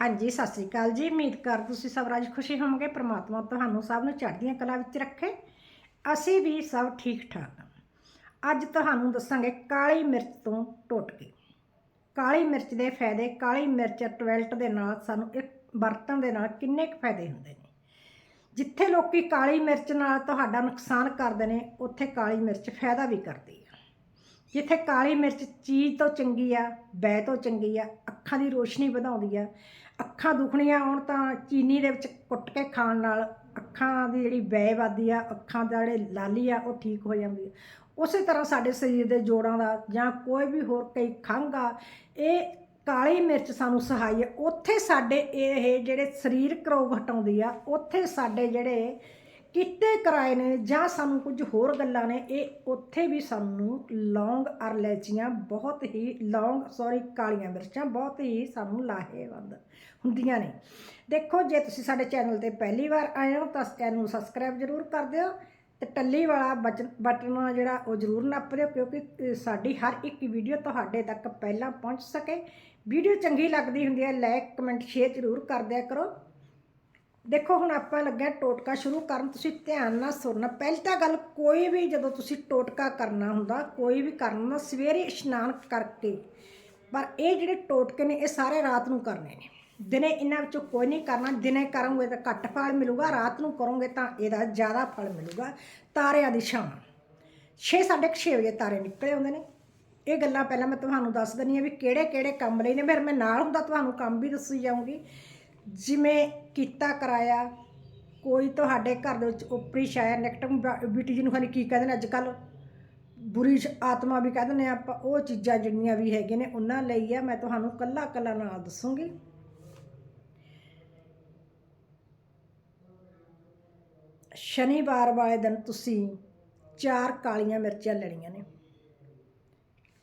ਹਾਂਜੀ, ਸਤਿ ਸ੍ਰੀ ਅਕਾਲ ਜੀ। ਉਮੀਦ ਕਰ ਤੁਸੀਂ ਸਭ ਰਾਜ ਖੁਸ਼ੀ ਹੋਵੋਗੇ। ਪ੍ਰਮਾਤਮਾ ਤੁਹਾਨੂੰ ਸਭ ਨੂੰ ਚੜ੍ਹਦੀਆਂ ਕਲਾ ਵਿੱਚ ਰੱਖੇ। ਅਸੀਂ ਵੀ ਸਭ ਠੀਕ ਠਾਕ ਹਾਂ। ਅੱਜ ਤੁਹਾਨੂੰ ਦੱਸਾਂਗੇ ਕਾਲੀ ਮਿਰਚ ਤੋਂ ਟੋਟਕੇ। ਕਾਲੀ ਮਿਰਚ ਦੇ ਫਾਇਦੇ, ਕਾਲੀ ਮਿਰਚ ਟਵੈਲਟ ਦੇ ਨਾਲ ਸਾਨੂੰ ਇੱਕ ਵਰਤਣ ਦੇ ਨਾਲ ਕਿੰਨੇ ਕੁ ਫਾਇਦੇ ਹੁੰਦੇ ਨੇ? ਜਿੱਥੇ ਲੋਕੀ ਕਾਲੀ ਮਿਰਚ ਨਾਲ ਤੁਹਾਡਾ ਨੁਕਸਾਨ ਕਰਦੇ ਨੇ, ਉੱਥੇ ਕਾਲੀ ਮਿਰਚ ਫਾਇਦਾ ਵੀ ਕਰਦੀ ਆ। ਜਿੱਥੇ ਕਾਲੀ ਮਿਰਚ ਚੀਜ਼ ਤੋਂ ਚੰਗੀ ਆ ਬੈ ਤੋਂ ਚੰਗੀ ਆ, ਅੱਖਾਂ ਦੀ ਰੋਸ਼ਨੀ ਵਧਾਉਂਦੀ ਆ ਅੱਖਾਂ ਦੁਖਣੀਆਂ ਹੋਣ ਤਾਂ ਚੀਨੀ ਦੇ ਵਿੱਚ ਕੁੱਟ ਕੇ ਖਾਣ ਨਾਲ ਅੱਖਾਂ ਦੀ ਜਿਹੜੀ ਬੈ ਵੱਧਦੀ ਆ, ਅੱਖਾਂ ਦਾ ਜਿਹੜੇ ਲਾਲੀ ਆ, ਉਹ ਠੀਕ ਹੋ ਜਾਂਦੀ ਆ। ਉਸੇ ਤਰ੍ਹਾਂ ਸਾਡੇ ਸਰੀਰ ਦੇ ਜੋੜਾਂ ਦਾ ਜਾਂ ਕੋਈ ਵੀ ਹੋਰ ਕਈ ਖੰਘ ਆ, ਇਹ ਕਾਲੀ ਮਿਰਚ ਸਾਨੂੰ ਸਹਾਈ ਹੈ ਉੱਥੇ ਸਾਡੇ ਇਹ ਜਿਹੜੇ ਸਰੀਰਕ ਰੋਗ ਹਟਾਉਂਦੀ ਆ, ਉੱਥੇ ਸਾਡੇ ਜਿਹੜੇ ਕਿਤੇ ਕਰਾਏ ਨੇ ਜਾਂ ਸਾਨੂੰ ਕੁਝ ਹੋਰ ਗੱਲਾਂ ਨੇ, ਇਹ ਉੱਥੇ ਵੀ ਸਾਨੂੰ ਲੌਂਗ ਅਰਲੈਚੀਆਂ, ਬਹੁਤ ਹੀ ਲੌਂਗ ਸੌਰੀ ਕਾਲੀਆਂ ਮਿਰਚਾਂ ਬਹੁਤ ਹੀ ਸਾਨੂੰ ਲਾਹੇਵੰਦ ਹੁੰਦੀਆਂ ਨੇ। ਦੇਖੋ, ਜੇ ਤੁਸੀਂ ਸਾਡੇ ਚੈਨਲ ਤੇ ਪਹਿਲੀ ਵਾਰ ਆਏ ਹੋ ਤਾਂ ਚੈਨਲ ਨੂੰ ਸਬਸਕ੍ਰਾਈਬ ਜ਼ਰੂਰ ਕਰ ਦਿਓ ਤੇ ਟੱਲੀ ਵਾਲਾ ਬਚਨ- ਬਟਨ ਆ ਜਿਹੜਾ ਉਹ ਜ਼ਰੂਰ ਨੱਪ ਦਿਓ, ਕਿਉਂਕਿ ਸਾਡੀ ਹਰ ਇੱਕ ਵੀਡੀਓ ਤੁਹਾਡੇ ਤੱਕ ਪਹਿਲਾਂ ਪਹੁੰਚ ਸਕੇ। ਵੀਡੀਓ ਚੰਗੀ ਲੱਗਦੀ ਹੁੰਦੀ ਹੈ, ਲਾਈਕ, ਕਮੈਂਟ, ਸ਼ੇਅਰ ਜ਼ਰੂਰ ਕਰ ਦਿਆ ਕਰੋ। ਦੇਖੋ, ਹੁਣ ਆਪਾਂ ਲੱਗਿਆ ਟੋਟਕਾ ਸ਼ੁਰੂ ਕਰਨ, ਤੁਸੀਂ ਧਿਆਨ ਨਾਲ ਸੁਣਨਾ। ਪਹਿਲੀ ਤਾਂ ਗੱਲ, ਕੋਈ ਵੀ ਜਦੋਂ ਤੁਸੀਂ ਟੋਟਕਾ ਕਰਨਾ ਹੁੰਦਾ, ਕੋਈ ਵੀ ਕਰਨਾ ਹੁੰਦਾ ਸਵੇਰੇ ਇਸ਼ਨਾਨ ਕਰਕੇ। ਪਰ ਇਹ ਜਿਹੜੇ ਟੋਟਕੇ ਨੇ, ਇਹ ਸਾਰੇ ਰਾਤ ਨੂੰ ਕਰਨੇ ਨੇ। ਦਿਨੇ ਇਹਨਾਂ ਵਿੱਚੋਂ ਕੋਈ ਨਹੀਂ ਕਰਨਾ, ਦਿਨੇ ਕਰੋਗੇ ਤਾਂ ਘੱਟ ਫਲ ਮਿਲੂਗਾ, ਰਾਤ ਨੂੰ ਕਰੋਗੇ ਤਾਂ ਇਹਦਾ ਜ਼ਿਆਦਾ ਫਲ ਮਿਲੂਗਾ। ਤਾਰਿਆਂ ਦੀ ਛਾਂ। 6 6 ਵਜੇ ਤਾਰੇ ਨਿਕਲੇ ਆਉਂਦੇ ਨੇ। ਇਹ ਗੱਲਾਂ ਪਹਿਲਾਂ ਮੈਂ ਤੁਹਾਨੂੰ ਦੱਸ ਦਿੰਦੀ ਹਾਂ ਵੀ ਕਿਹੜੇ ਕਿਹੜੇ ਕੰਮ ਲਈ ਨੇ। ਫਿਰ ਮੈਂ ਨਾਲ ਹੁੰਦਾ, ਤੁਹਾਨੂੰ ਕੰਮ ਵੀ ਦੱਸੀ ਜਾਊਂਗੀ। ਜਿਵੇਂ ਕੀਤਾ ਕਰਾਇਆ, ਕੋਈ ਤੁਹਾਡੇ ਘਰ ਦੇ ਵਿੱਚ ਉਪਰੀ ਛਾਇਆ ਨੈਗੇਟਿਵ ਜਿਹਨੂੰ ਖਾਲੀ ਕੀ ਕਹਿੰਦੇ ਨੇ ਅੱਜ ਕੱਲ ਬੁਰੀ ਸ਼- ਆਤਮਾ ਵੀ ਕਹਿੰਦੇ ਨੇ ਆਪਾਂ, ਉਹ ਚੀਜ਼ਾਂ ਜਿੰਨੀਆਂ ਵੀ ਹੈਗੀਆਂ ਨੇ, ਉਹਨਾਂ ਲਈ ਆ ਮੈਂ ਤੁਹਾਨੂੰ ਕੱਲਾ ਕੱਲਾ ਨਾਲ ਦੱਸੂਗੀ। ਸ਼ਨੀਵਾਰ ਵਾਲੇ ਦਿਨ ਤੁਸੀਂ ਚਾਰ ਕਾਲੀਆਂ ਮਿਰਚਾਂ ਲੈਣੀਆਂ ਨੇ।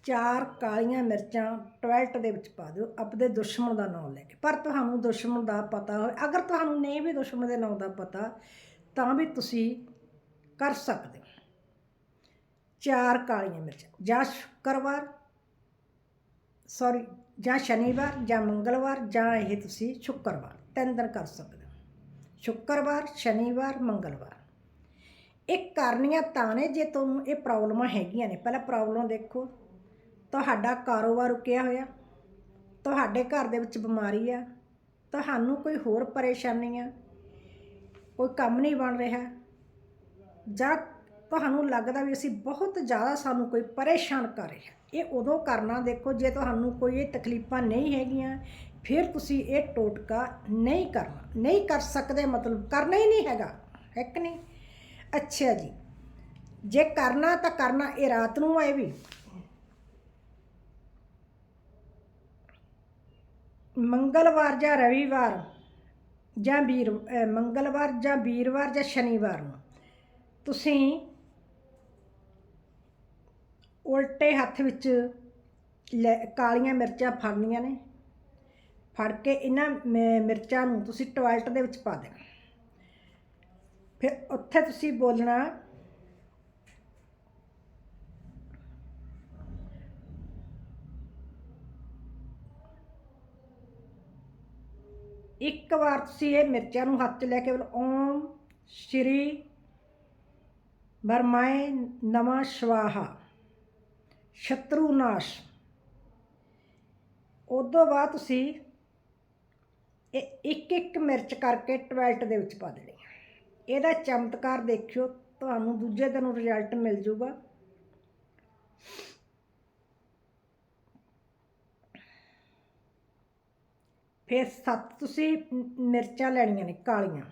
ਚਾਰ ਕਾਲੀਆਂ ਮਿਰਚਾਂ ਟਵੈਲਟ ਦੇ ਵਿੱਚ ਪਾ ਦਿਓ ਆਪਣੇ ਦੁਸ਼ਮਣ ਦਾ ਨਾਮ ਲੈ ਕੇ। ਪਰ ਤੁਹਾਨੂੰ ਦੁਸ਼ਮਣ ਦਾ ਪਤਾ ਹੋਵੇ, ਅਗਰ ਤੁਹਾਨੂੰ ਨਹੀਂ ਵੀ ਦੁਸ਼ਮਣ ਦੇ ਨਾਮ ਦਾ ਪਤਾ, ਤਾਂ ਵੀ ਤੁਸੀਂ ਕਰ ਸਕਦੇ ਹੋ। ਚਾਰ ਕਾਲੀਆਂ ਮਿਰਚਾਂ, ਜਾਂ ਸ਼ੁੱਕਰਵਾਰ ਸੌਰੀ ਜਾਂ ਸ਼ਨੀਵਾਰ, ਜਾਂ ਮੰਗਲਵਾਰ, ਜਾਂ ਇਹ ਤੁਸੀਂ ਸ਼ੁੱਕਰਵਾਰ, ਤਿੰਨ ਦਿਨ ਕਰ ਸਕਦੇ ਹੋ। ਸ਼ੁੱਕਰਵਾਰ, ਸ਼ਨੀਵਾਰ, ਮੰਗਲਵਾਰ। ਇਹ ਕਰਨੀਆਂ ਤਾਂ ਨੇ ਜੇ ਤੁਹਾਨੂੰ ਇਹ ਪ੍ਰੋਬਲਮਾਂ ਹੈਗੀਆਂ ਨੇ। ਪਹਿਲਾਂ ਪ੍ਰੋਬਲਮ ਦੇਖੋ। ਤੁਹਾਡਾ ਕਾਰੋਬਾਰ ਰੁਕਿਆ ਹੋਇਆ। ਤੁਹਾਡੇ ਘਰ ਦੇ ਵਿੱਚ ਬਿਮਾਰੀ ਆ। ਤੁਹਾਨੂੰ ਕੋਈ ਹੋਰ ਪਰੇਸ਼ਾਨੀ ਆ। ਕੋਈ ਕੰਮ ਨਹੀਂ ਬਣ ਰਿਹਾ। ਜਾਂ ਤੁਹਾਨੂੰ ਲੱਗਦਾ ਵੀ ਅਸੀਂ ਬਹੁਤ ਜ਼ਿਆਦਾ ਸਾਨੂੰ ਕੋਈ ਪਰੇਸ਼ਾਨ ਕਰ ਰਿਹਾ। ਇਹ ਉਦੋਂ ਕਰਨਾ ਦੇਖੋ, ਜੇ ਤੁਹਾਨੂੰ ਕੋਈ ਇਹ ਤਕਲੀਫਾਂ ਨਹੀਂ ਹੈਗੀਆਂ, ਫਿਰ ਤੁਸੀਂ ਇਹ ਟੋਟਕਾ ਨਹੀਂ ਕਰਨਾ ਨਹੀਂ ਕਰ ਸਕਦੇ, ਮਤਲਬ ਕਰਨਾ ਹੀ ਨਹੀਂ ਹੈਗਾ। ਹੈ ਕਿ ਨਹੀਂ? ਅੱਛਾ ਜੀ। ਜੇ ਕਰਨਾ ਤਾਂ ਕਰਨਾ, ਇਹ ਰਾਤ ਨੂੰ ਆਏ ਵੀ। ਮੰਗਲਵਾਰ ਜਾਂ ਰਵੀਵਾਰ ਜਾਂ ਵੀਰ ਮੰਗਲਵਾਰ ਜਾਂ ਵੀਰਵਾਰ ਜਾਂ ਸ਼ਨੀਵਾਰ ਨੂੰ ਤੁਸੀਂ ਉਲਟੇ ਹੱਥ ਵਿੱਚ ਲੈ- ਕਾਲੀਆਂ ਮਿਰਚਾਂ ਫੜਨੀਆਂ ਨੇ। ਫੜ ਕੇ ਇਹਨਾਂ ਮ- ਮਿਰਚਾਂ ਨੂੰ ਤੁਸੀਂ ਟੋਇਲਟ ਦੇ ਵਿੱਚ ਪਾ ਦੇਣਾ। ਫਿਰ ਉੱਥੇ ਤੁਸੀਂ ਬੋਲਣਾ ਇੱਕ ਵਾਰ ਤੁਸੀਂ ਇਹ ਮਿਰਚਾਂ ਨੂੰ ਹੱਥ 'ਚ ਲੈ ਕੇ ਓਮ ਸ਼੍ਰੀ ਬਰਮਾਏ ਨਮਾ ਸ਼ਵਾਹਾ। ਸ਼ਤਰੂ ਨਾਸ਼। ਉਦੋਂ ਬਾਅਦ ਤੁਸੀਂ ਇਹ ਇੱਕ ਇੱਕ ਮਿਰਚ ਕਰਕੇ ਟਵੈਲਟ ਦੇ ਵਿੱਚ ਪਾ ਦੇਣੀ ਇਹਦਾ ਚਮਤਕਾਰ ਦੇਖਿਓ, ਤੁਹਾਨੂੰ ਦੂਜੇ ਦਿਨ ਰਿਜ਼ਲਟ ਮਿਲ ਜਾਊਗਾ। ਫਿਰ ਸੱਤ ਤੁਸੀਂ ਮਿਰਚਾਂ ਲੈਣੀਆਂ ਨੇ ਕਾਲੀਆਂ।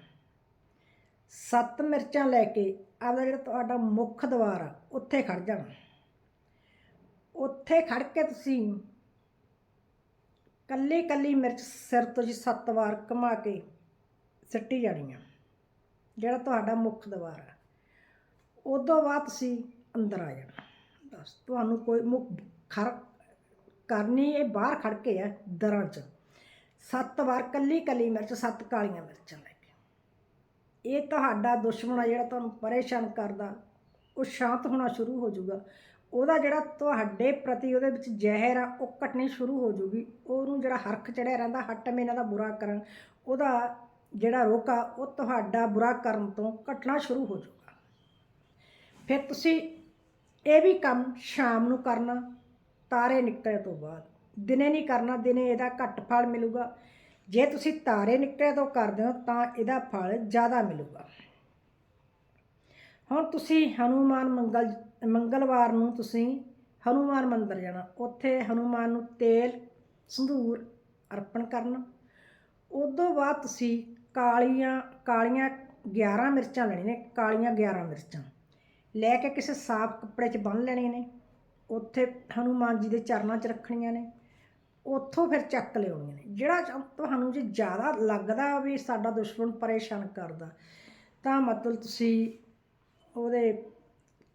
ਸੱਤ ਮਿਰਚਾਂ ਲੈ ਕੇ ਆਪਦਾ ਜਿਹੜਾ ਤੁਹਾਡਾ ਮੁੱਖ ਦਵਾਰ ਆ, ਉੱਥੇ ਖੜ ਜਾਣਾ। ਉੱਥੇ ਖੜ ਕੇ ਤੁਸੀਂ ਕੱਲੀ ਕੱਲੀ ਮਿਰਚ ਸਿਰ ਤੋਂ ਜੀ ਸੱਤ ਵਾਰ ਘੁਮਾ ਕੇ ਸਿੱਟੀ ਜਾਣੀ ਆ, ਜਿਹੜਾ ਤੁਹਾਡਾ ਮੁੱਖ ਦਵਾਰ ਆ। ਉਦੋਂ ਬਾਅਦ ਤੁਸੀਂ ਅੰਦਰ ਆ ਜਾਣਾ। ਬਸ, ਤੁਹਾਨੂੰ ਕੋਈ ਮੁੱਖ ਖਰ ਕਰਨੀ, ਇਹ ਬਾਹਰ ਖੜ ਕੇ ਆ ਦਰਾਂ 'ਚ। ਸੱਤ ਵਾਰ ਕੱਲੀ ਕੱਲੀ ਮਿਰਚ, ਸੱਤ ਕਾਲੀਆਂ ਮਿਰਚਾਂ ਲੈ ਕੇ। ਇਹ ਤੁਹਾਡਾ ਦੁਸ਼ਮਣ ਆ ਜਿਹੜਾ ਤੁਹਾਨੂੰ ਪਰੇਸ਼ਾਨ ਕਰਦਾ, ਉਹ ਸ਼ਾਂਤ ਹੋਣਾ ਸ਼ੁਰੂ ਹੋ ਜਾਊਗਾ। ਉਹਦਾ ਜਿਹੜਾ ਤੁਹਾਡੇ ਪ੍ਰਤੀ ਉਹਦੇ ਵਿੱਚ ਜ਼ਹਿਰ ਆ, ਉਹ ਘਟਣੀ ਸ਼ੁਰੂ ਹੋ ਜੂਗੀ ਉਹਨੂੰ ਜਿਹੜਾ ਹਰਖ ਚੜਿਆ ਰਹਿੰਦਾ, ਹੱਟ ਮੇਨਾ ਦਾ ਬੁਰਾ ਕਰਨ, ਉਹਦਾ ਜਿਹੜਾ ਰੋਕ ਆ, ਉਹ ਤੁਹਾਡਾ ਬੁਰਾ ਕਰਨ ਤੋਂ ਘਟਣਾ ਸ਼ੁਰੂ ਹੋ ਜੂਗਾ ਫਿਰ ਤੁਸੀਂ ਇਹ ਵੀ ਕੰਮ ਸ਼ਾਮ ਨੂੰ ਕਰਨਾ, ਤਾਰੇ ਨਿਕਲਣ ਤੋਂ ਬਾਅਦ। ਦਿਨੇ ਨਹੀਂ ਕਰਨਾ, ਦਿਨੇ ਇਹਦਾ ਘੱਟ ਫਲ ਮਿਲੂਗਾ। ਜੇ ਤੁਸੀਂ ਤਾਰੇ ਨਿਕਟੇ ਤੋਂ ਕਰਦੇ ਹੋ, ਤਾਂ ਇਹਦਾ ਫਲ ਜ਼ਿਆਦਾ ਮਿਲੂਗਾ। ਹੁਣ ਤੁਸੀਂ ਹਨੂਮਾਨ ਮੰਗਲ, ਮੰਗਲਵਾਰ ਨੂੰ ਤੁਸੀਂ ਹਨੂਮਾਨ ਮੰਦਿਰ ਜਾਣਾ। ਉੱਥੇ ਹਨੂਮਾਨ ਨੂੰ ਤੇਲ ਸੰਧੂਰ ਅਰਪਣ ਕਰਨਾ। ਉਦੋਂ ਬਾਅਦ ਤੁਸੀਂ ਕਾਲੀਆਂ ਕਾਲੀਆਂ 11 ਮਿਰਚਾਂ ਲੈਣੀਆਂ ਨੇ, ਕਾਲੀਆਂ 11 ਮਿਰਚਾਂ। ਲੈ ਕੇ ਕਿਸੇ ਸਾਫ਼ ਕੱਪੜੇ 'ਚ ਬੰਨ੍ਹ ਲੈਣੀਆਂ ਨੇ। ਉੱਥੇ ਹਨੂਮਾਨ ਜੀ ਦੇ ਚਰਨਾਂ 'ਚ ਰੱਖਣੀਆਂ ਨੇ। ਉੱਥੋਂ ਫਿਰ ਚੱਕ ਲਿਆਉਣੀਆਂ ਨੇ। ਜਿਹੜਾ ਤੁਹਾਨੂੰ ਜੇ ਜ਼ਿਆਦਾ ਲੱਗਦਾ ਵੀ ਸਾਡਾ ਦੁਸ਼ਮਣ ਪਰੇਸ਼ਾਨ ਕਰਦਾ ਤਾਂ ਮਤਲਬ ਤੁਸੀਂ ਉਹਦੇ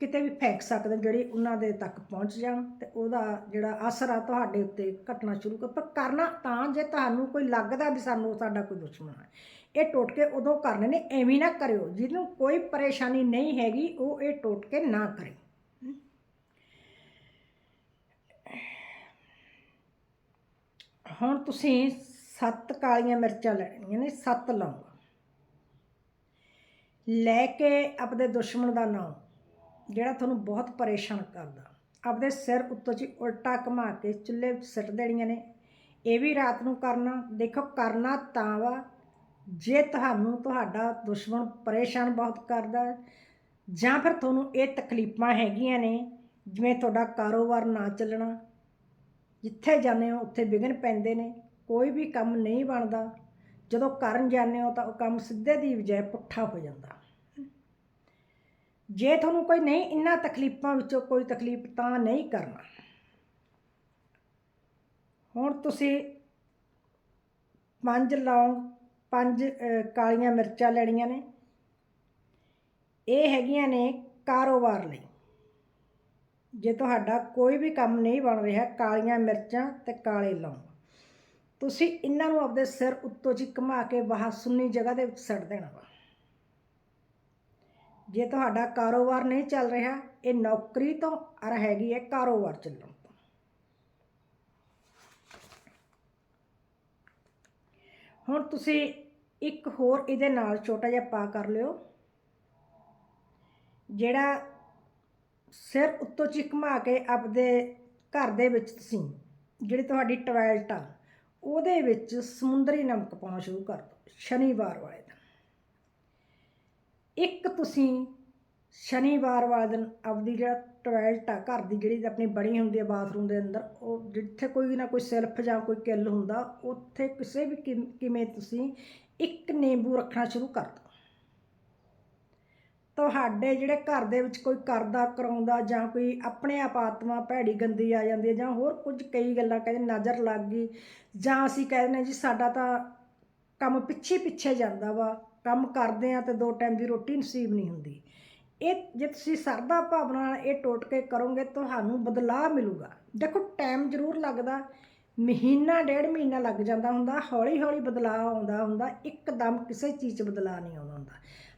ਕਿਤੇ ਵੀ ਫੈਂਕ ਸਕਦੇ ਹੋ, ਜਿਹੜੀ ਉਹਨਾਂ ਦੇ ਤੱਕ ਪਹੁੰਚ ਜਾਣ ਤੇ ਉਹਦਾ ਜਿਹੜਾ ਅਸਰ ਆ ਤੁਹਾਡੇ ਉੱਤੇ ਘਟਣਾ ਸ਼ੁਰੂ ਕਰ ਪਰ ਕਰਨਾ ਤਾਂ ਜੇ ਤੁਹਾਨੂੰ ਕੋਈ ਲੱਗਦਾ ਵੀ ਸਾਨੂੰ ਸਾਡਾ ਕੋਈ ਦੁਸ਼ਮਣ ਹੈ ਇਹ ਟੋਟਕੇ ਉਦੋਂ ਕਰਨੇ ਨੇ ਐਵੇਂ ਨਾ ਕਰਿਓ। ਜਿਹਨੂੰ ਕੋਈ ਪਰੇਸ਼ਾਨੀ ਨਹੀਂ ਹੈਗੀ ਉਹ ਇਹ ਟੋਟਕੇ ਨਾ ਕਰੇ। ਹੁਣ ਤੁਸੀਂ ਸੱਤ ਕਾਲੀਆਂ ਮਿਰਚਾਂ ਲੈਣੀਆਂ ਨੇ, ਸੱਤ ਲੌਂਗ ਲੈ ਕੇ ਆਪਣੇ ਦੁਸ਼ਮਣ ਦਾ ਨਾਮ, ਜਿਹੜਾ ਤੁਹਾਨੂੰ ਬਹੁਤ ਪਰੇਸ਼ਾਨ ਕਰਦਾ। ਆਪਣੇ ਸਿਰ ਉੱਤੋਂ ਜੀ ਉਲਟਾ ਘੁਮਾ ਕੇ ਚੁੱਲ੍ਹੇ ਵਿੱਚ ਸਿੱਟ ਦੇਣੀਆਂ ਨੇ। ਇਹ ਵੀ ਰਾਤ ਨੂੰ ਕਰਨਾ, ਦੇਖੋ ਕਰਨਾ ਤਾਂ ਵਾ, ਜੇ ਤੁਹਾਨੂੰ ਤੁਹਾਡਾ ਦੁਸ਼ਮਣ ਪਰੇਸ਼ਾਨ ਬਹੁਤ ਕਰਦਾ ਜਾਂ ਫਿਰ ਤੁਹਾਨੂੰ ਇਹ ਤਕਲੀਫਾਂ ਹੈਗੀਆਂ ਨੇ, ਜਿਵੇਂ ਤੁਹਾਡਾ ਕਾਰੋਬਾਰ ਨਾ ਚੱਲਣਾ ਜਿੱਥੇ ਜਾਂਦੇ ਹੋ, ਉੱਥੇ ਵਿਘਨ ਪੈਂਦੇ ਨੇ, ਕੋਈ ਵੀ ਕੰਮ ਨਹੀਂ ਬਣਦਾ। ਜਦੋਂ ਕਰਨ ਜਾਂਦੇ ਹੋ ਤਾਂ ਉਹ ਕੰਮ ਸਿੱਧੇ ਦੀ ਬਜਾਏ ਪੁੱਠਾ ਹੋ ਜਾਂਦਾ। ਜੇ ਤੁਹਾਨੂੰ ਕੋਈ ਨਹੀਂ ਇੰਨਾ ਤਕਲੀਫਾਂ ਵਿੱਚੋਂ ਕੋਈ ਤਕਲੀਫ ਤਾਂ ਨਹੀਂ ਕਰਨਾ। ਹੁਣ ਤੁਸੀਂ ਪੰਜ ਲੌਂਗ, ਪੰਜ ਕਾਲੀਆਂ ਮਿਰਚਾਂ ਲੈਣੀਆਂ ਨੇ। ਇਹ ਹੈਗੀਆਂ ਨੇ ਕਾਰੋਬਾਰ ਲਈ। ਜੇ ਤੁਹਾਡਾ ਕੋਈ ਵੀ ਕੰਮ ਨਹੀਂ ਬਣ ਰਿਹਾ, ਕਾਲੀਆਂ ਮਿਰਚਾਂ ਤੇ ਕਾਲੇ ਲੌਂਗ। ਤੁਸੀਂ ਇਹਨਾਂ ਨੂੰ ਆਪਦੇ ਸਿਰ ਉੱਤੋਂ ਜੀ ਘੁਮਾ ਕੇ ਬਾਹਰ ਸੁੰਨੀ ਜਗ੍ਹਾ ਦੇ ਵਿੱਚ ਸੱਟ ਦੇਣਾ ਵਾ। ਜੇ ਤੁਹਾਡਾ ਕਾਰੋਬਾਰ ਨਹੀਂ ਚੱਲ ਰਿਹਾ, ਇਹ ਨੌਕਰੀ ਤੋਂ ਅਰ ਹੈਗੀ ਹੈ ਕਾਰੋਬਾਰ ਚੱਲਣ ਤੋਂ। ਹੁਣ ਤੁਸੀਂ ਇੱਕ ਹੋਰ ਇਹਦੇ ਨਾਲ ਛੋਟਾ ਜਿਹਾ ਪਾ ਕਰ ਲਿਓ। ਜਿਹੜਾ ਸਿਰ ਉੱਤੋਂ ਚਿਕਮਾ ਕੇ ਆਪਦੇ ਘਰ ਦੇ ਵਿੱਚ ਤੁਸੀਂ ਜਿਹੜੀ ਤੁਹਾਡੀ ਟਾਇਲਟ ਆ, ਉਹਦੇ ਵਿੱਚ ਸਮੁੰਦਰੀ ਨਮਕ ਪਾਉਣਾ ਸ਼ੁਰੂ ਕਰ ਦਿਓ ਸ਼ਨੀਵਾਰ ਵਾਲੇ ਦਿਨ। ਇੱਕ ਤੁਸੀਂ ਸ਼ਨੀਵਾਰ ਵਾਲੇ ਦਿਨ ਆਪਦੀ ਜਿਹੜਾ ਟਾਇਲਟ ਆ, ਘਰ ਦੀ ਜਿਹੜੀ ਆਪਣੀ ਬਣੀ ਹੁੰਦੀ ਹੈ ਬਾਥਰੂਮ ਦੇ ਅੰਦਰ, ਉਹ ਜਿੱਥੇ ਕੋਈ ਨਾ ਕੋਈ ਸੈਲਫ ਜਾਂ ਕੋਈ ਕਿੱਲ ਹੁੰਦਾ, ਉੱਥੇ ਕਿਸੇ ਵੀ ਕਿਮ- ਕਿਵੇਂ ਤੁਸੀਂ ਇੱਕ ਨਿੰਬੂ ਰੱਖਣਾ ਸ਼ੁਰੂ ਕਰ ਦਿਓ ਤੁਹਾਡੇ ਜਿਹੜੇ ਘਰ ਦੇ ਵਿੱਚ ਕੋਈ ਕਰਦਾ, ਕਰਾਉਂਦਾ ਜਾਂ ਕੋਈ ਆਪਣੇ ਆਪ ਆਤਮਾ ਭੈੜੀ ਗੰਦੀ ਆ ਜਾਂਦੀ ਹੈ ਜਾਂ ਹੋਰ ਕੁਝ ਕਈ ਗੱਲਾਂ ਕਹਿੰਦੇ ਨਜ਼ਰ ਲੱਗ ਗਈ ਜਾਂ ਅਸੀਂ ਕਹਿੰਦੇ ਜੀ ਸਾਡਾ ਤਾਂ ਕੰਮ ਪਿੱਛੇ ਪਿੱਛੇ ਜਾਂਦਾ ਵਾ, ਕੰਮ ਕਰਦੇ ਆ ਤੇ ਦੋ ਟਾਈਮ ਦੀ ਰੋਟੀ ਨਸੀਬ ਨਹੀਂ ਹੁੰਦੀ। ਇਹ ਜੇ ਤੁਸੀਂ ਸਰਦਾ ਭਾਵਨਾ ਨਾਲ ਇਹ ਟੋਟਕੇ ਕਰੋਗੇ, ਤੁਹਾਨੂੰ ਬਦਲਾਅ ਮਿਲੂਗਾ। ਦੇਖੋ ਟਾਈਮ ਜ਼ਰੂਰ ਲੱਗਦਾ। ਮਹੀਨਾ, ਡੇਢ ਮਹੀਨਾ ਲੱਗ ਜਾਂਦਾ ਹੁੰਦਾ ਹੌਲੀ ਹੌਲੀ ਬਦਲਾਅ ਆਉਂਦਾ ਹੁੰਦਾ, ਇੱਕਦਮ ਕਿਸੇ ਚੀਜ਼ 'ਚ ਬਦਲਾਅ ਨਹੀਂ ਆਉਂਦਾ ਹੁੰਦਾ।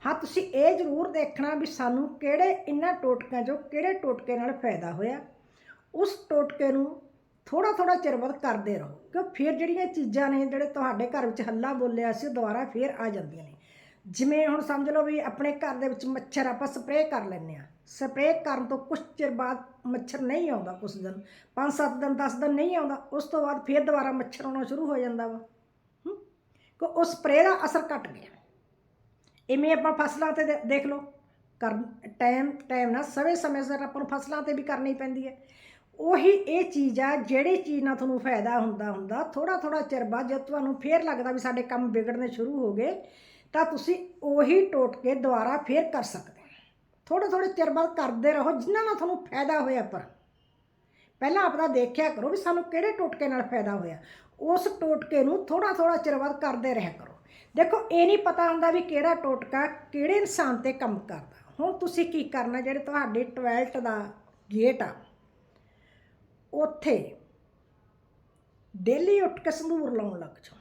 ਹਾਂ, ਤੁਸੀਂ ਇਹ ਜ਼ਰੂਰ ਦੇਖਣਾ ਵੀ ਸਾਨੂੰ ਕਿਹੜੇ ਇਹਨਾਂ ਟੋਟਕਿਆਂ 'ਚੋਂ ਕਿਹੜੇ ਟੋਟਕੇ ਨਾਲ ਫਾਇਦਾ ਹੋਇਆ। ਉਸ ਟੋਟਕੇ ਨੂੰ ਥੋੜਾ ਥੋੜਾ ਚਿਰ ਬਾਅਦ ਕਰਦੇ ਰਹੋ, ਕਿਉਂ ਫਿਰ ਜਿਹੜੀਆਂ ਚੀਜ਼ਾਂ ਨੇ, ਜਿਹੜੇ ਤੁਹਾਡੇ ਘਰ ਵਿੱਚ ਹੱਲਾ ਬੋਲਿਆ ਸੀ, ਉਹ ਦੁਬਾਰਾ ਫਿਰ ਆ ਜਾਂਦੀਆਂ ਨੇ। ਜਿਵੇਂ ਹੁਣ ਸਮਝ ਲਓ ਵੀ ਆਪਣੇ ਘਰ ਦੇ ਵਿੱਚ ਮੱਛਰ ਆਪਾਂ ਸਪਰੇਅ ਕਰ ਲੈਂਦੇ ਆ ਸਪਰੇਅ ਕਰਨ ਤੋਂ ਕੁਝ ਚਿਰ ਬਾਅਦ ਮੱਛਰ ਨਹੀਂ ਆਉਂਦਾ ਕੁਝ ਦਿਨ। 5-7 ਦਿਨ 10 ਦਿਨ ਨਹੀਂ ਆਉਂਦਾ, ਉਸ ਤੋਂ ਬਾਅਦ ਫਿਰ ਦੁਬਾਰਾ ਮੱਛਰ ਆਉਣਾ ਸ਼ੁਰੂ ਹੋ ਜਾਂਦਾ ਵਾ। ਕਿ ਉਹ ਸਪਰੇਅ ਦਾ ਅਸਰ ਘਟ ਗਿਆ। ਇਵੇਂ ਆਪਾਂ ਫਸਲਾਂ ਤੇ ਦੇ- ਦੇਖ ਲਓ। ਕਰ ਟਾਈਮ ਟਾਈਮ ਨਾਲ ਸਮੇਂ ਸਮੇਂ ਸਿਰ ਆਪਾਂ ਨੂੰ ਫਸਲਾਂ ਤੇ ਵੀ ਕਰਨੀ ਪੈਂਦੀ ਹੈ। ਉਹੀ ਇਹ ਚੀਜ਼ ਆ, ਜਿਹੜੀ ਚੀਜ਼ ਨਾਲ ਤੁਹਾਨੂੰ ਫਾਇਦਾ ਹੁੰਦਾ ਹੁੰਦਾ ਥੋੜਾ ਥੋੜਾ ਚਿਰ ਬਾਅਦ ਜਦ ਤੁਹਾਨੂੰ ਫੇਰ ਲੱਗਦਾ ਵੀ ਸਾਡੇ ਕੰਮ ਵਿਗੜਨੇ ਸ਼ੁਰੂ ਹੋ ਗਏ, ਤਾਂ ਤੁਸੀਂ ਉਹੀ ਟੋਟ ਕੇ ਦੁਬਾਰਾ ਫੇਰ ਕਰ ਸਕਦੇ ਥੋੜੇ ਥੋੜੇ ਚਿਰ ਬਾਅਦ ਕਰਦੇ ਰਹੋ ਜਿਨ੍ਹਾਂ ਨਾਲ ਤੁਹਾਨੂੰ ਫਾਇਦਾ ਹੋਇਆ ਪਰ। ਪਹਿਲਾਂ ਆਪਦਾ ਦੇਖਿਆ ਕਰੋ ਵੀ ਸਾਨੂੰ ਕਿਹੜੇ ਟੋਟਕੇ ਨਾਲ ਫਾਇਦਾ ਹੋਇਆ। ਉਸ ਟੋਟਕੇ ਨੂੰ ਥੋੜਾ ਥੋੜਾ ਚਿਰ ਬਾਅਦ ਕਰਦੇ ਰਹਿ ਕਰੋ। ਦੇਖੋ, ਇਹ ਨਹੀਂ ਪਤਾ ਹੁੰਦਾ ਵੀ ਕਿਹੜਾ ਟੋਟਕਾ ਕਿਹੜੇ ਇਨਸਾਨ ਤੇ ਕੰਮ ਕਰਦਾ। ਹੁਣ ਤੁਸੀਂ ਕੀ ਕਰਨਾ, ਜਿਹੜੇ ਤੁਹਾਡੇ ਟਾਇਲਟ ਦਾ ਗੇਟ ਆ, ਉੱਥੇ ਡੇਲੀ ਉੱਠ ਕੇ ਸੰਧੂਰ ਲਾਉਣ ਲੱਗ ਜਾਓ।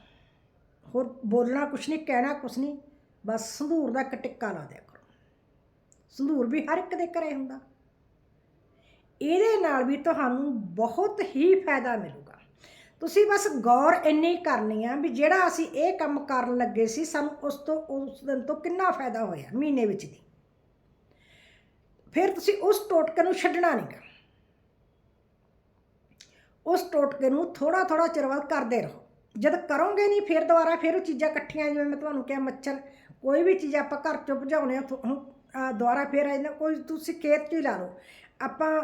ਹੋਰ ਬੋਲਣਾ ਕੁਛ ਨਹੀਂ, ਕਹਿਣਾ ਕੁਛ ਨਹੀਂ, ਬਸ ਸੰਧੂਰ ਦਾ ਇੱਕ ਟਿੱਕਾ ਲਾ ਦਿਆ ਸੰਧੂਰ ਵੀ ਹਰ ਇੱਕ ਦੇ ਘਰੇ ਹੁੰਦਾ। ਇਹਦੇ ਨਾਲ ਵੀ ਤੁਹਾਨੂੰ ਬਹੁਤ ਹੀ ਫਾਇਦਾ ਮਿਲੂਗਾ। ਤੁਸੀਂ ਬਸ ਗੌਰ ਇੰਨੀ ਕਰਨੀ ਆ ਵੀ ਜਿਹੜਾ ਅਸੀਂ ਇਹ ਕੰਮ ਕਰਨ ਲੱਗੇ ਸੀ, ਸਾਨੂੰ ਉਸ ਤੋਂ, ਉਸ ਦਿਨ ਤੋਂ ਕਿੰਨਾ ਫਾਇਦਾ ਹੋਇਆ, ਮਹੀਨੇ ਵਿੱਚ ਦੀ ਫਿਰ ਤੁਸੀਂ ਉਸ ਟੋਟਕੇ ਨੂੰ ਛੱਡਣਾ ਨਹੀਂ ਨਹੀਂਗਾ ਉਸ ਟੋਟਕੇ ਨੂੰ ਥੋੜਾ ਥੋੜਾ ਚਿਰ ਬਾਅਦ ਕਰਦੇ ਰਹੋ। ਜਦ ਕਰੋਗੇ ਨਹੀਂ, ਫਿਰ ਦੁਬਾਰਾ ਫਿਰ ਉਹ ਚੀਜ਼ਾਂ ਇਕੱਠੀਆਂ, ਜਿਵੇਂ ਮੈਂ ਤੁਹਾਨੂੰ ਕਿਹਾ, ਮੱਛਰ, ਕੋਈ ਵੀ ਚੀਜ਼ ਆਪਾਂ ਘਰ ਚੋਂ ਭਜਾਉਣੇ ਆ ਥੋ- ਹੁਣ, ਅਹ, ਦੁਬਾਰਾ ਫਿਰ ਆ ਜਾਂਦਾ ਕੋਈ ਤੁਸੀਂ ਖੇਤ 'ਚ ਹੀ ਲਾ ਲਓ। ਆਪਾਂ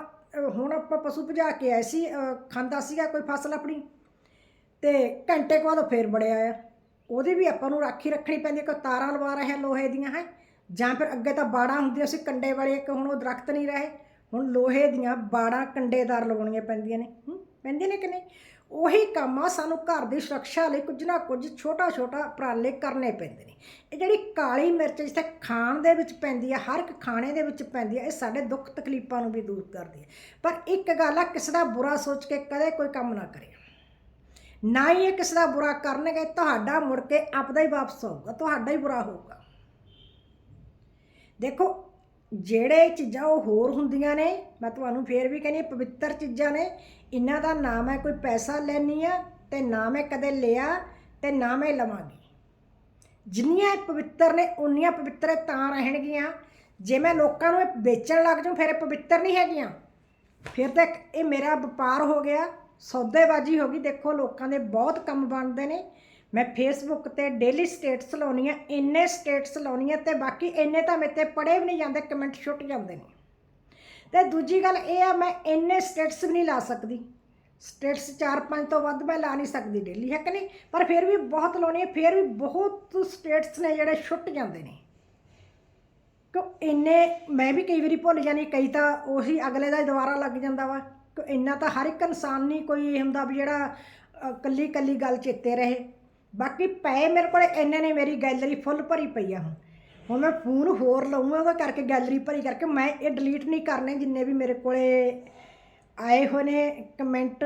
ਹੁਣ ਆਪਾਂ ਪਸ਼ੂ ਭਜਾ ਕੇ ਆਏ ਸੀ ਖਾਂਦਾ ਸੀਗਾ ਕੋਈ ਫਸਲ ਆਪਣੀ ਤੇ ਘੰਟੇ ਕੁ ਬਾਅਦ ਉਹ ਫੇਰ ਬੜਿਆ ਆ। ਉਹਦੀ ਵੀ ਆਪਾਂ ਨੂੰ ਰਾਖੀ ਰੱਖਣੀ ਪੈਂਦੀ ਹੈ ਕੋਈ ਤਾਰਾਂ ਲਵਾ ਰਹੇ ਲੋਹੇ ਦੀਆਂ ਹੈ। ਜਾਂ ਫਿਰ ਅੱਗੇ ਤਾਂ ਬਾੜਾਂ ਹੁੰਦੀਆਂ ਸੀ ਕੰਡੇ ਵਾਲੇ ਕਿ ਹੁਣ ਉਹ ਦਰਖਤ ਨਹੀਂ ਰਹੇ। ਹੁਣ ਲੋਹੇ ਦੀਆਂ ਬਾੜਾਂ ਕੰਡੇਦਾਰ ਲਗਾਉਣੀਆਂ ਪੈਂਦੀਆਂ ਨੇ। ਪੈਂਦੀਆਂ ਨੇ ਕਿ ਨਹੀਂ? ਉਹੀ ਕੰਮ ਆ, ਸਾਨੂੰ ਘਰ ਦੀ ਸੁਰੱਖਿਆ ਲਈ ਕੁਝ ਨਾ ਕੁਝ ਛੋਟਾ ਛੋਟਾ ਉਪਰਾਲੇ ਕਰਨੇ ਪੈਂਦੇ ਨੇ। ਇਹ ਜਿਹੜੀ ਕਾਲੀ ਮਿਰਚ ਜਿੱਥੇ ਖਾਣ ਦੇ ਵਿੱਚ ਪੈਂਦੀ ਆ, ਹਰ ਇੱਕ ਖਾਣੇ ਦੇ ਵਿੱਚ ਪੈਂਦੀ ਆ, ਇਹ ਸਾਡੇ ਦੁੱਖ ਤਕਲੀਫਾਂ ਨੂੰ ਵੀ ਦੂਰ ਕਰਦੀ ਹੈ ਪਰ ਇੱਕ ਗੱਲ ਆ, ਕਿਸੇ ਦਾ ਬੁਰਾ ਸੋਚ ਕੇ ਕਦੇ ਕੋਈ ਕੰਮ ਨਾ ਕਰੇ। ਨਾ ਹੀ ਇਹ ਕਿਸੇ ਦਾ ਬੁਰਾ ਕਰਨਗੇ, ਤੁਹਾਡਾ ਮੁੜ ਕੇ ਆਪਦਾ ਹੀ ਵਾਪਸ ਹੋਊਗਾ ਤੁਹਾਡਾ ਹੀ ਬੁਰਾ ਹੋਊਗਾ। ਦੇਖੋ ਜਿਹੜੇ ਚੀਜ਼ਾਂ ਉਹ ਹੋਰ ਹੁੰਦੀਆਂ ਨੇ ਮੈਂ ਤੁਹਾਨੂੰ ਫੇਰ ਵੀ ਕਹਿੰਦੀ ਹਾਂ, ਪਵਿੱਤਰ ਚੀਜ਼ਾਂ ਨੇ ਇਹਨਾਂ ਦਾ ਨਾ ਮੈਂ ਕੋਈ ਪੈਸਾ ਲੈਣੀ ਆ ਤੇ ਨਾ ਮੈਂ ਕਦੇ ਲਿਆ ਤੇ ਨਾ ਮੈਂ ਲਵਾਂਗੀ। ਜਿੰਨੀਆਂ ਪਵਿੱਤਰ ਨੇ ਉਨੀਆਂ ਪਵਿੱਤਰ ਤਾਂ ਰਹਿਣਗੀਆਂ। ਜੇ ਮੈਂ ਲੋਕਾਂ ਨੂੰ ਇਹ ਵੇਚਣ ਲੱਗ ਜਾਉਂ ਫਿਰ ਇਹ ਪਵਿੱਤਰ ਨਹੀਂ ਹੈਗੀਆਂ। ਫਿਰ ਤਾਂ ਇਹ ਮੇਰਾ ਵਪਾਰ ਹੋ ਗਿਆ ਸੌਦੇਬਾਜ਼ੀ ਹੋ ਗਈ। ਦੇਖੋ ਲੋਕਾਂ ਦੇ ਬਹੁਤ ਕੰਮ ਬਣਦੇ ਨੇ। ਮੈਂ ਫੇਸਬੁੱਕ ਤੇ ਡੇਲੀ ਸਟੇਟਸ ਲਾਉਣੀ ਆ ਇੰਨੇ ਸਟੇਟਸ ਲਾਉਣੀ ਆ ਤੇ ਬਾਕੀ ਇੰਨੇ ਤਾਂ ਮੇਰੇ ਤੇ ਪੜੇ ਵੀ ਨਹੀਂ ਜਾਂਦੇ ਕਮੈਂਟ ਛੁੱਟ ਜਾਂਦੇ ਨੇ। ਤੇ ਦੂਜੀ ਗੱਲ ਇਹ ਆ ਮੈਂ ਇੰਨੇ ਸਟੇਟਸ ਵੀ ਨਹੀਂ ਲਾ ਸਕਦੀ। ਸਟੇਟਸ 4-5 ਤੋਂ ਵੱਧ ਮੈਂ ਲਾ ਨਹੀਂ ਸਕਦੀ ਡੇਲੀ ਹੈ ਕਿ ਨਹੀਂ? ਪਰ ਫਿਰ ਵੀ ਬਹੁਤ ਲਾਉਣੀ ਹੈ ਫਿਰ ਵੀ ਬਹੁਤ ਸਟੇਟਸ ਨੇ ਜਿਹੜੇ ਛੁੱਟ ਜਾਂਦੇ ਨੇ। ਕਿ ਇੰਨੇ ਮੈਂ ਵੀ ਕਈ ਵਾਰੀ ਭੁੱਲ ਜਾਂਦੀ ਕਈ ਤਾਂ ਉਹੀ ਅਗਲੇ ਦਾ ਹੀ ਦੁਬਾਰਾ ਲੱਗ ਜਾਂਦਾ ਵਾ। ਕਿ ਇੰਨਾ ਤਾਂ ਹਰ ਇੱਕ ਇਨਸਾਨ ਨਹੀਂ ਕੋਈ ਹੁੰਦਾ ਵੀ ਜਿਹੜਾ ਅ, ਕੱਲੀ ਕੱਲੀ ਗੱਲ ਚੇਤੇ ਰਹੇ। ਬਾਕੀ ਪਏ ਮੇਰੇ ਕੋਲ ਇੰਨੇ ਨੇ, ਮੇਰੀ ਗੈਲਰੀ ਫੁੱਲ ਭਰੀ ਪਈ ਆ ਹੁਣ। ਹੁਣ ਮੈਂ ਫੋਨ ਹੋਰ ਲਊਂਗਾ ਉਹਦਾ ਕਰਕੇ ਗੈਲਰੀ ਭਰੀ ਕਰਕੇ ਮੈਂ ਇਹ ਡਿਲੀਟ ਨਹੀਂ ਕਰਨੇ ਜਿੰਨੇ ਵੀ ਮੇਰੇ ਕੋਲੇ ਆਏ ਹੋਏ ਨੇ ਕਮੈਂਟ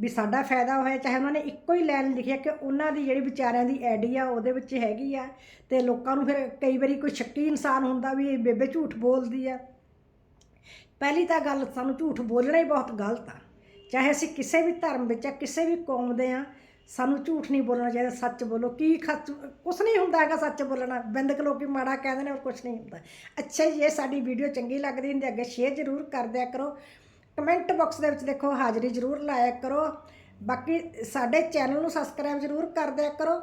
ਵੀ ਸਾਡਾ ਫਾਇਦਾ ਹੋਇਆ, ਚਾਹੇ ਉਹਨਾਂ ਨੇ ਇੱਕੋ ਹੀ ਲਾਈਨ ਲਿਖਿਆ ਕਿ ਉਹਨਾਂ ਦੀ ਜਿਹੜੀ ਵਿਚਾਰਿਆਂ ਦੀ ਆਈਡੀ ਆ ਉਹਦੇ ਵਿੱਚ ਹੈਗੀ ਆ ਤੇ ਲੋਕਾਂ ਨੂੰ ਫਿਰ ਕਈ ਵਾਰੀ ਕੋਈ ਸ਼ੱਕੀ ਇਨਸਾਨ ਹੁੰਦਾ ਵੀ ਇਹ ਬੇਬੇ ਝੂਠ ਬੋਲਦੀ ਆ। ਪਹਿਲੀ ਤਾਂ ਗੱਲ ਸਾਨੂੰ ਝੂਠ ਬੋਲਣਾ ਹੀ ਬਹੁਤ ਗਲਤ ਆ। ਚਾਹੇ ਅਸੀਂ ਕਿਸੇ ਵੀ ਧਰਮ ਵਿੱਚ ਆ, ਕਿਸੇ ਵੀ ਕੌਮ ਦੇ ਆ ਸਾਨੂੰ ਝੂਠ ਨਹੀਂ ਬੋਲਣਾ ਚਾਹੀਦਾ ਸੱਚ ਬੋਲੋ। ਕੀ ਖੱਚ ਕੁਛ ਨਹੀਂ ਹੁੰਦਾ ਹੈਗਾ ਸੱਚ ਬੋਲਣਾ। ਬਿੰਦਕ ਲੋਕੀ ਮਾੜਾ ਕਹਿੰਦੇ ਨੇ ਔਰ ਕੁਛ ਨਹੀਂ ਹੁੰਦਾ। ਅੱਛਾ ਜੀ ਇਹ ਸਾਡੀ ਵੀਡੀਓ ਚੰਗੀ ਲੱਗਦੀ ਹੁੰਦੀ ਅੱਗੇ ਸ਼ੇਅਰ ਜ਼ਰੂਰ ਕਰ ਦਿਆ ਕਰੋ। ਕਮੈਂਟ ਬਾਕਸ ਦੇ ਵਿੱਚ ਦੇਖੋ ਹਾਜ਼ਰੀ ਜ਼ਰੂਰ ਲਾਇਆ ਕਰੋ। ਬਾਕੀ ਸਾਡੇ ਚੈਨਲ ਨੂੰ ਸਬਸਕ੍ਰਾਈਬ ਜ਼ਰੂਰ ਕਰ ਦਿਆ ਕਰੋ।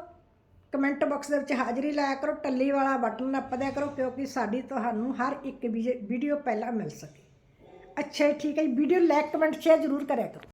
ਕਮੈਂਟ ਬਾਕਸ ਦੇ ਵਿੱਚ ਹਾਜ਼ਰੀ ਲਾਇਆ ਕਰੋ ਟੱਲੀ ਵਾਲਾ ਬਟਨ ਨੱਪ ਦਿਆ ਕਰੋ ਕਿਉਂਕਿ ਸਾਡੀ ਤੁਹਾਨੂੰ ਹਰ ਇੱਕ ਵੀਡੀਓ ਪਹਿਲਾਂ ਮਿਲ ਸਕੇ। ਅੱਛਾ ਜੀ, ਠੀਕ ਹੈ ਜੀ ਵੀਡੀਓ ਲਾਈਕ ਕਮੈਂਟ ਸ਼ੇਅਰ ਜ਼ਰੂਰ ਕਰਿਆ ਕਰੋ।